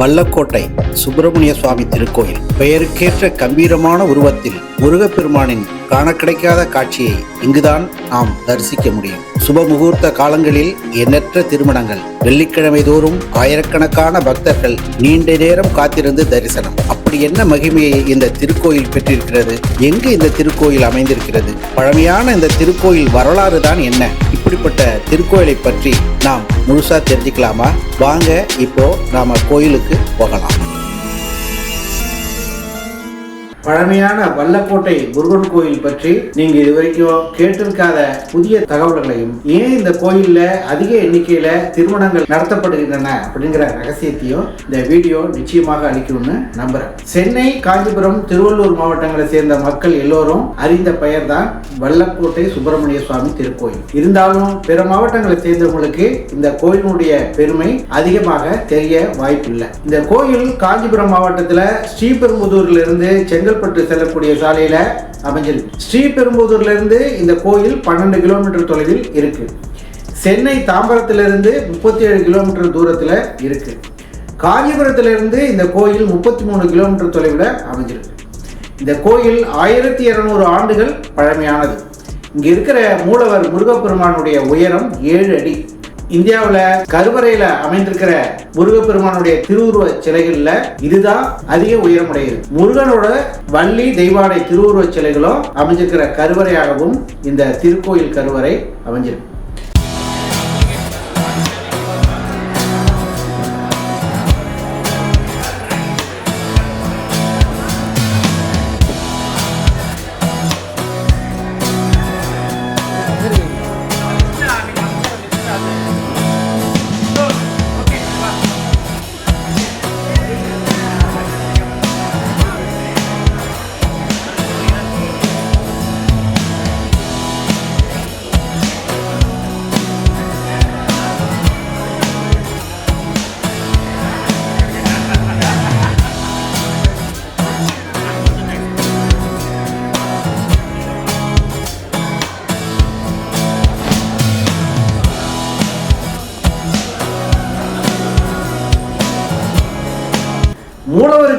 வல்லக்கோட்டை சுப்பிரமணிய சுவாமி திருக்கோயில். பெயருக்கேற்ற கம்பீரமான உருவத்தில் முருகப்பெருமானின் காண கிடைக்காத காட்சியை இங்குதான் நாம் தரிசிக்க முடியும். சுப முகூர்த்த காலங்களில் எண்ணற்ற திருமணங்கள். வெள்ளிக்கிழமை தோறும் ஆயிரக்கணக்கான பக்தர்கள் நீண்ட நேரம் காத்திருந்து தரிசனம். அப்படி என்ன மகிமையை இந்த திருக்கோயில் பெற்றிருக்கிறது? எங்கு இந்த திருக்கோயில் அமைந்திருக்கிறது? பழமையான இந்த திருக்கோயில் வரலாறு தான் என்ன? இப்படிப்பட்ட திருக்கோயிலை பற்றி நாம் முழுசா தெரிஞ்சுக்கலாமா? வாங்க இப்போ நாம கோயிலுக்கு போகலாம். பழமையான வல்லக்கோட்டை முருகன் கோயில் பற்றி நீங்க இதுவரைக்கும் கேட்டிருக்காத புதிய தகவல்களையும் ஏன் இந்த கோயில்ல அதிக எண்ணிக்கையில திருமணங்கள் நடத்தப்படுகின்றன அப்படிங்கிற ரகசியத்தையும் இந்த வீடியோ நிச்சயமாக அளிக்கும்னு நம்புறேன். சென்னை காஞ்சிபுரம் திருவள்ளூர் மாவட்டங்களை சேர்ந்த மக்கள் எல்லோரும் அறிந்த பெயர் தான் வல்லக்கோட்டை சுப்பிரமணிய சுவாமி திருக்கோயில். இருந்தாலும் பிற மாவட்டங்களை சேர்ந்தவங்களுக்கு இந்த கோயிலுடைய பெருமை அதிகமாக தெரிய வாய்ப்பில்லை. இந்த கோயில் காஞ்சிபுரம் மாவட்டத்தில் ஸ்ரீபெரும்புதூர்ல இருந்து செங்கல்பட்டு செல்லக்கூடிய சாலையில் அமைஞ்சது. ஸ்ரீபெரும்புதூர்லேருந்து இந்த கோயில் பன்னெண்டு கிலோமீட்டர் தொலைவில் இருக்குது சென்னை தாம்பரத்திலிருந்து முப்பத்தி ஏழு கிலோமீட்டர் தூரத்தில் இருக்குது காஞ்சிபுரத்திலிருந்து இந்த கோயில் முப்பத்தி மூணு கிலோமீட்டர் தொலைவில் அமைஞ்சிருக்கு. இந்த கோயில் ஆயிரத்தி இரநூறு ஆண்டுகள் பழமையானது. இங்கே இருக்கிற மூலவர் முருகப்பெருமானுடைய உயரம் ஏழு அடி. இந்தியாவில் கருவறையில அமைந்திருக்கிற முருகப்பெருமானுடைய திருவுருவ சிலைகள்ல இதுதான் அதிக உயரமுடையது. முருகனோட வள்ளி தெய்வானை திருவுருவ சிலைகளும் அமைஞ்சிருக்கிற கருவறையாகவும் இந்த திருக்கோயில் கருவறை அமைஞ்சிருக்கு.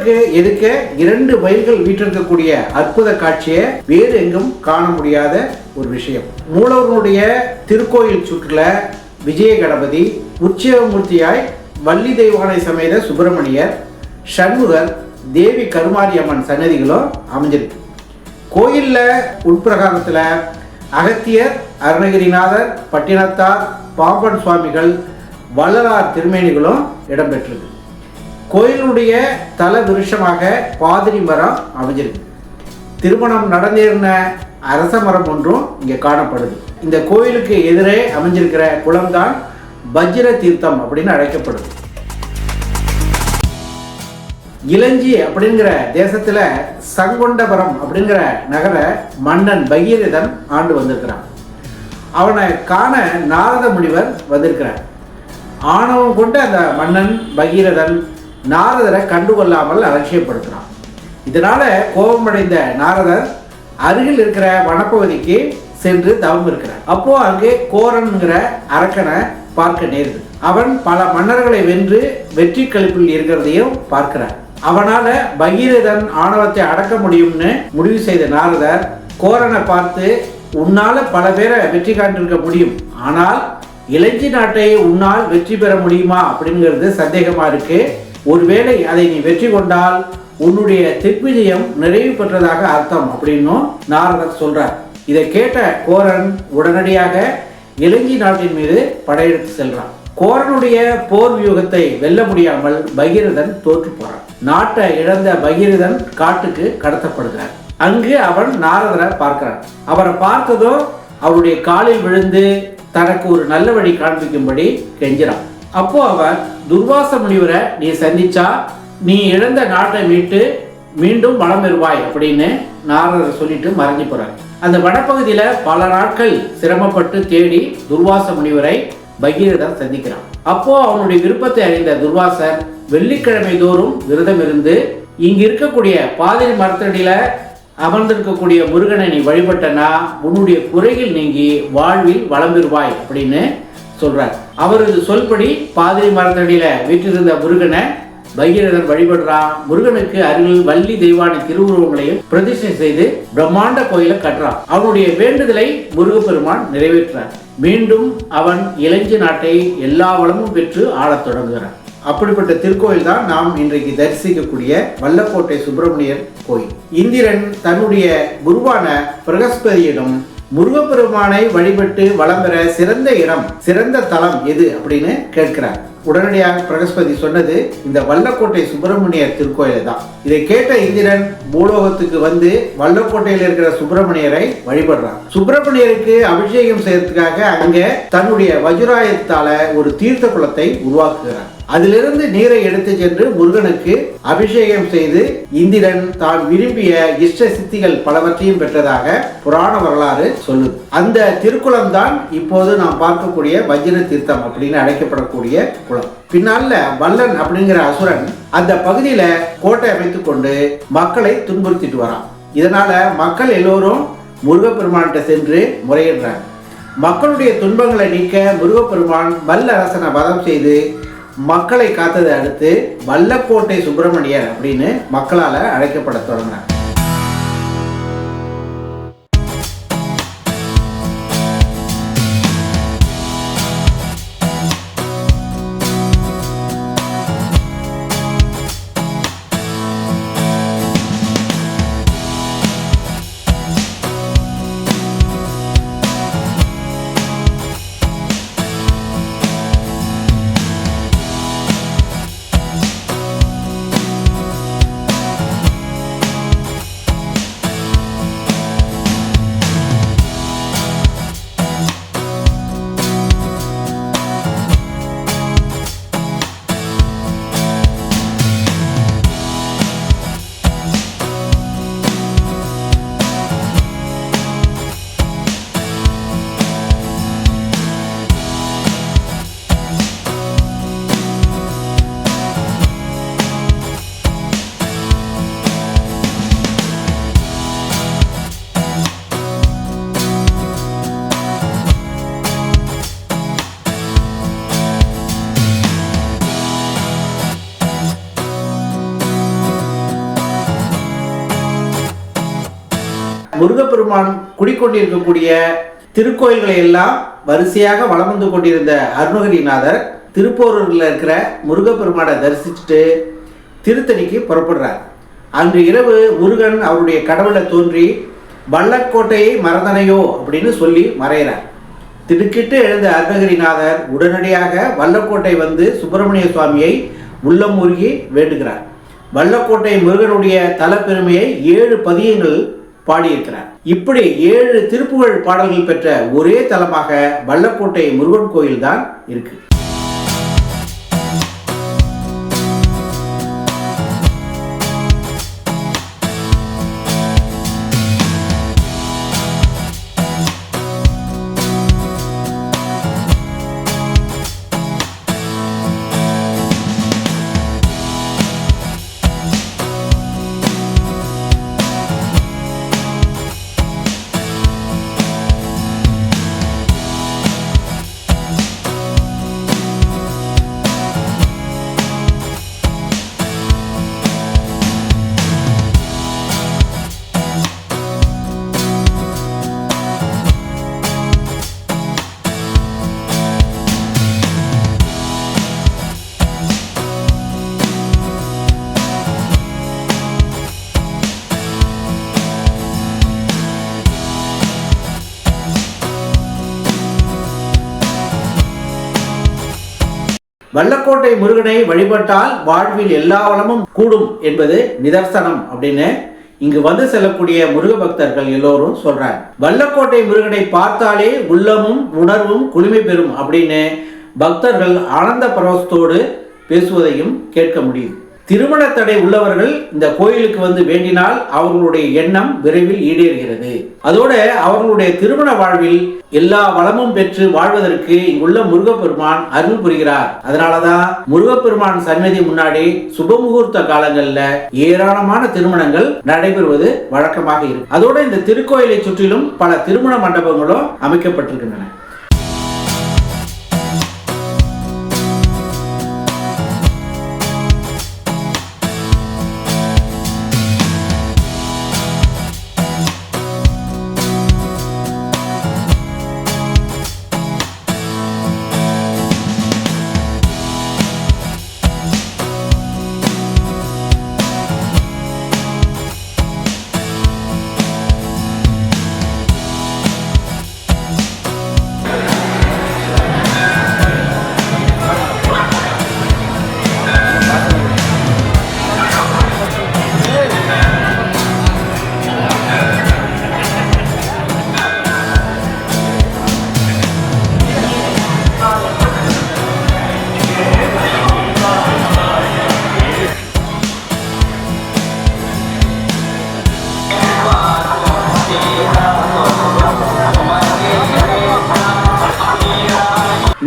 மூலவருக்கு எதுக்க இரண்டு வயல்கள் வீற்றிருக்கக்கூடிய அற்புத காட்சியை வேறு எங்கும் காண முடியாத ஒரு விஷயம். மூலவர்களுடைய திருக்கோயில் சுற்றுல விஜய கணபதி உற்சவமூர்த்தியாய் வள்ளி தெய்வானை சமேத சுப்பிரமணியர் சண்முகர் தேவி கருமாரி அம்மன் சன்னதிகளும் அமைஞ்சிருக்கு. கோயில்ல உட்பிரகாரத்தில் அகத்தியர் அருணகிரிநாதர் பட்டினத்தார் பாம்பன் சுவாமிகள் வள்ளலார் திருமேனிகளும் இடம்பெற்றிருக்கு. கோயிலுடைய தல விருஷமாக பாதிரி மரம் அமைஞ்சிருக்கு. திருமணம் நடந்தேறின அரச மரம் ஒன்றும் இங்கே காணப்படுது. இந்த கோயிலுக்கு எதிரே அமைஞ்சிருக்கிற குளம்தான் வஜ்ர தீர்த்தம் அப்படின்னு அழைக்கப்படுது. இளஞ்சி அப்படிங்கிற தேசத்தில் சங்கொண்டபுரம் அப்படிங்கிற நகர மன்னன் பகீரதன் ஆண்டு வந்திருக்கிறான். அவனை காண நாரத முனிவர் வந்திருக்கிறார். ஆணவம் கொண்டு அந்த மன்னன் பகீரதன் நாரதரை கண்டுகொள்ளாமல் அலட்சியப்படுத்துகிறான் இதனால கோபமடைந்த நாரதர் அருகில் இருக்கிற வனப்பகுதிக்கு சென்று தவம் இருக்கிறார். அப்போ அங்கே கோரன்கிற அரக்கனை பார்க்க நேருது அவன் பல மன்னர்களை வென்று வெற்றி கழிப்பில் இருக்கிறதையும் பார்க்கிறார். அவனால பகீரதன் ஆணவத்தை அடக்க முடியும்னு முடிவு செய்த நாரதர் கோரனை பார்த்து உன்னால பல பேரை வெற்றி காண்டிருக்க முடியும். ஆனால் இளைஞ்சி நாட்டை உன்னால் வெற்றி பெற முடியுமா? அப்படிங்கிறது சந்தேகமா இருக்கு. ஒருவேளை அதை நீ வெற்றி கொண்டால் உன்னுடைய திக்விஜயம் நிறைவு பெற்றதாக அர்த்தம் அப்படின்னும் நாரதர் சொல்றார். இதை கேட்ட கோரன் உடனடியாக இலங்கை நாட்டின் மீது படையெடுத்து செல்றான். கோரனுடைய போர் வியூகத்தை வெல்ல முடியாமல் பகீரதன் தோற்று போறான். நாட்டை இழந்த பகீரதன் காட்டுக்கு கடத்தப்படுகிறார். அங்கு அவன் நாரதரை பார்க்கிறான். அவரை பார்த்ததும் அவருடைய காலில் விழுந்து தனக்கு ஒரு நல்ல வழி காண்பிக்கும்படி கெஞ்சிறான் அப்போ அவர் துர்வாச முனிவரை நீ சந்திச்சா நீ இழந்த நாட்டை மீட்டு மீண்டும் வளம் பெறுவாய் அப்படின்னு நாரதர் சொல்லிட்டு மறைஞ்சு போறார். அந்த வடப்பகுதியில பல நாட்கள் சிரமப்பட்டு தேடி துர்வாச முனிவரை பகீரதர் சந்திக்கிறான். அப்போ அவனுடைய விருப்பத்தை அறிந்த துர்வாசர் வெள்ளிக்கிழமை தோறும் விரதம் இருந்து இங்க இருக்கக்கூடிய பாதிரி மரத்தடியில அமர்ந்திருக்கக்கூடிய முருகனை நீ வழிபட்டனா உன்னுடைய குறைகள் நீங்கி வாழ்வில் வளம் பெறுவாய் அப்படின்னு சொல்றார். அவரது சொல்படி பாதிரி மரத்தடியில வீற்றிருந்த முருகனை பகீரதன் வழிபடுறான் முருகனுக்கு அருகில் வள்ளி தெய்வான திருவுருவங்களையும் பிரதிஷ்டை செய்து பிரம்மாண்ட கோயிலை கட்டுறான் அவனுடைய வேண்டுதலை முருகப்பெருமான் நிறைவேற்றார் மீண்டும் அவன் இளைஞ்சி நாட்டை எல்லா வளமும் பெற்று ஆளத் தொடங்குகிறான் அப்படிப்பட்ட திருக்கோயில் தான் நாம் இன்றைக்கு தரிசிக்கக்கூடிய வல்லக்கோட்டை சுப்பிரமணியர் கோயில். இந்திரன் தன்னுடைய குருவான பிரகஸ்பதியிடம் முருகப்பெருமானை வழிபட்டு வளம் பெற சிறந்த இடம் சிறந்த தலம் எது அப்படின்னு கேட்கிறார். உடனடியாக பிரகஸ்பதி சொன்னது இந்த வல்லக்கோட்டை சுப்பிரமணியர் திருக்கோயில் தான். இதை கேட்ட இந்திரன் பூலோகத்துக்கு வந்து வல்லக்கோட்டையில் இருக்கிற சுப்பிரமணியரை வழிபடுறான் சுப்பிரமணியருக்கு அபிஷேகம் செய்யறதுக்காக அங்கே தன்னுடைய வஜ்ராயத்தால ஒரு தீர்த்த குளத்தை உருவாக்குகிறார். அதிலிருந்து நீரை எடுத்து சென்று முருகனுக்கு அபிஷேகம் செய்து இந்திரன் தான் விரும்பிய இஷ்ட சித்திகள் பலவற்றையும் பெற்றதாக புராண வரலாறு சொல்லுது. அந்த திருக்குளம் தான் இப்போது நாம் பார்க்கக்கூடிய வஜ்ர தீர்த்தம் அப்படின்னு அழைக்கப்படக்கூடிய குளம். பின்னால வல்லன் அப்படிங்கிற அசுரன் அந்த பகுதியில கோட்டை அமைத்துக் கொண்டு மக்களை துன்புறுத்திட்டு வரான். இதனால மக்கள் எல்லோரும் முருகப்பெருமான்கிட்ட சென்று முறையிடுறாங்க. மக்களுடைய துன்பங்களை நீக்க முருகப்பெருமான் வல்ல அரசனை வதம் செய்து மக்களை காத்ததை அடுத்து வல்லக்கோட்டை சுப்பிரமணியர் அப்படின்னு மக்களால் அழைக்கப்பட தொடங்கினார். முருகப்பெருமான் குடிக்கொண்டிருக்கக்கூடிய திருக்கோயில்களை எல்லாம் வரிசையாக வளம் வந்து கொண்டிருந்த அருணகிரிநாதர் திருப்போரூரில் இருக்கிற முருகப்பெருமானை தரிசிச்சுட்டு திருத்தணிக்கு புறப்படுறார். அன்று இரவு முருகன் அவருடைய கடவுளை தோன்றி வல்லக்கோட்டையை மறந்தனையோ அப்படின்னு சொல்லி மறைகிறார் திடுக்கிட்டு எழுந்த அருணகிரிநாதர் உடனடியாக வல்லக்கோட்டை வந்து சுப்பிரமணிய சுவாமியை உள்ளம் மூழ்கி வேண்டுகிறார். வல்லக்கோட்டை முருகனுடைய தலப்பெருமையை ஏழு பதியங்கள் பாடியிருக்கிறார். இப்படி ஏழு திருப்புகழ் பாடல்கள் பெற்ற ஒரே தலமாக வல்லக்கோட்டை முருகன் கோயில் தான் இருக்கு. வல்லக்கோட்டை முருகனை வழிபட்டால் வாழ்வில் எல்லா வளமும் கூடும் என்பது நிதர்சனம் அப்படின்னு இங்கு வந்து செல்லக்கூடிய முருக பக்தர்கள் எல்லோரும் சொல்றாங்க. வல்லக்கோட்டை முருகனை பார்த்தாலே உள்ளமும் உணர்வும் குளுமை பெறும் அப்படின்னு பக்தர்கள் ஆனந்த பரவசத்தோடு பேசுவதையும் கேட்க முடியும் திருமண தடை உள்ளவர்கள் இந்த கோயிலுக்கு வந்து வேண்டினால் அவர்களுடைய எண்ணம் விரைவில் ஈடேறுகிறது. அதோட அவர்களுடைய திருமண வாழ்வில் எல்லா வளமும் பெற்று வாழ்வதற்கு இங்குள்ள முருகப்பெருமான் அருள் புரிகிறார். அதனாலதான் முருகப்பெருமான் சன்னதி முன்னாடி சுபமுகூர்த்த காலங்கள்ல ஏராளமான திருமணங்கள் நடைபெறுவது வழக்கமாக இருக்கும். அதோட இந்த திருக்கோயிலை சுற்றிலும் பல திருமண மண்டபங்களும் அமைக்கப்பட்டிருக்கின்றன.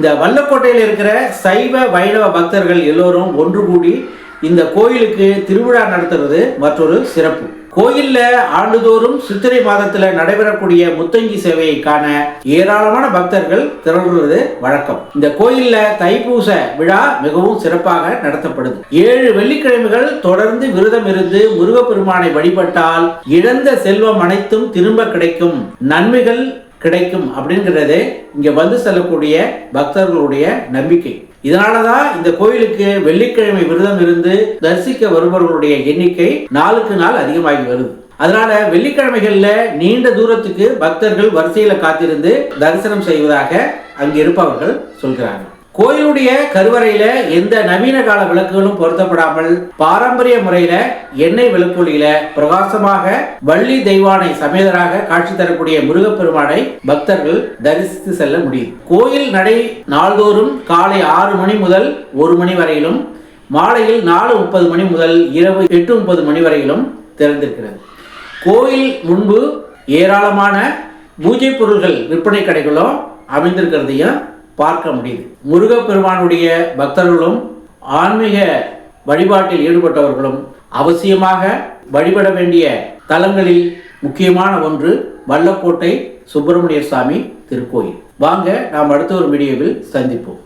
இந்த வல்லக்கோட்டையில் இருக்கிற சைவ வைணவ பக்தர்கள் எல்லோரும் ஒன்று கூடி இந்த கோயிலுக்கு திருவிழா நடத்துறது மற்றொரு சிறப்பு. கோயிலில் ஆண்டுதோறும் சித்திரை மாதத்தில் நடைபெறக்கூடிய முத்தங்கி சேவையை காண ஏராளமான பக்தர்கள் திரள்வது வழக்கம். இந்த கோயிலில் தைப்பூச விழா மிகவும் சிறப்பாக நடத்தப்படுது. ஏழு வெள்ளிக்கிழமைகள் தொடர்ந்து விரதம் இருந்து முருகப்பெருமானை வழிபட்டால் இழந்த செல்வம் அனைத்தும் திரும்ப கிடைக்கும். நன்மைகள் கிடைக்கும் அப்படிங்கிறது இங்கே வந்து செல்லக்கூடிய பக்தர்களுடைய நம்பிக்கை. இதனாலதான் இந்த கோயிலுக்கு வெள்ளிக்கிழமை விரதம் இருந்து தரிசிக்க வருபவர்களுடைய எண்ணிக்கை நாளுக்கு நாள் அதிகமாகி வருது. அதனால வெள்ளிக்கிழமைகளில் நீண்ட தூரத்துக்கு பக்தர்கள் வரிசையில காத்திருந்து தரிசனம் செய்வதாக அங்கு இருப்பவர்கள் சொல்கிறார்கள் கோயிலுடைய கருவறையில எந்த நவீன கால விளக்குகளும் பொருத்தப்படாமல் பாரம்பரிய முறையில எண்ணெய் விளக்கொலியில பிரகாசமாக வள்ளி தெய்வானை சமேதராக காட்சி தரக்கூடிய முருகப்பெருமானை பக்தர்கள் தரிசித்து செல்ல முடியும். கோயில் நடை நாள்தோறும் காலை ஆறு மணி முதல் ஒரு மணி வரையிலும் மாலையில் நாலு முப்பது மணி முதல் இரவு எட்டு முப்பது மணி வரையிலும் திறந்திருக்கிறது. கோயில் முன்பு ஏராளமான பூஜை பொருள்கள் விற்பனை கடைகளும் அமைந்திருக்கிறதையும் பார்க்க முடியுது. முருகப்பெருமானுடைய பக்தர்களும் ஆன்மீக வழிபாட்டில் ஈடுபட்டவர்களும் அவசியமாக வழிபட வேண்டிய தலங்களில் முக்கியமான ஒன்று வல்லக்கோட்டை சுப்பிரமணிய சுவாமி திருக்கோயில். வாங்க நாம் அடுத்த ஒரு வீடியோவில் சந்திப்போம்.